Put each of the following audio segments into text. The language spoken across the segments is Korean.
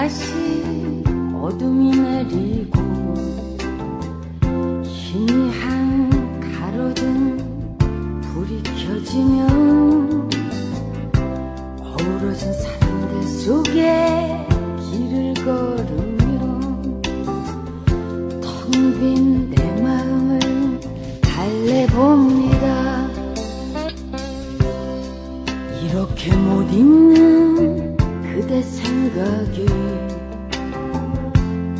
다시 어둠이 내리고 희미한 가로등 불이 켜지면 어우러진 사람들 속에 길을 걸으며 텅빈 내 마음을 달래봅니다. 이렇게 못 잊는 그대 생각이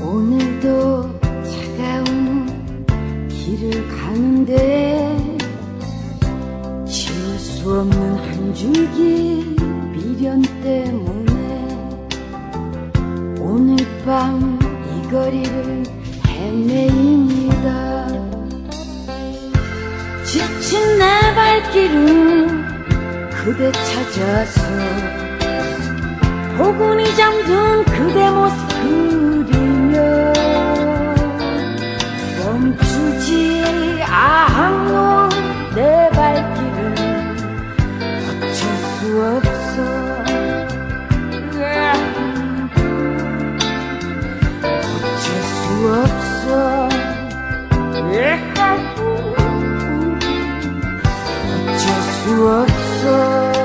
오늘도 차가운 길을 가는데 지울 수 없는 한 줄기 미련 때문에 오늘 밤 이 거리를 헤매입니다. 지친 내 발길은 그대 찾아서 포근히 잠든 그대 모습 그리며 멈추지 않는 내 발길은 어쩔 수 없어. 어쩔 수 없어. 어쩔 수 없어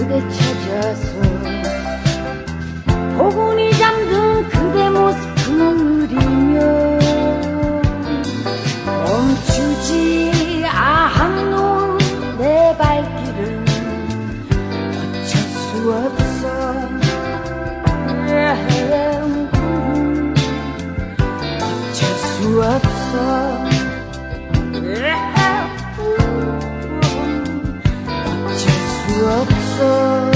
그대 찾아서 포근히 잠든 그대 모습 그리며 멈추지 않는 내 발길은 어쩔 수 없어. 어쩔 수 없어. 어쩔 수 없어 Oh.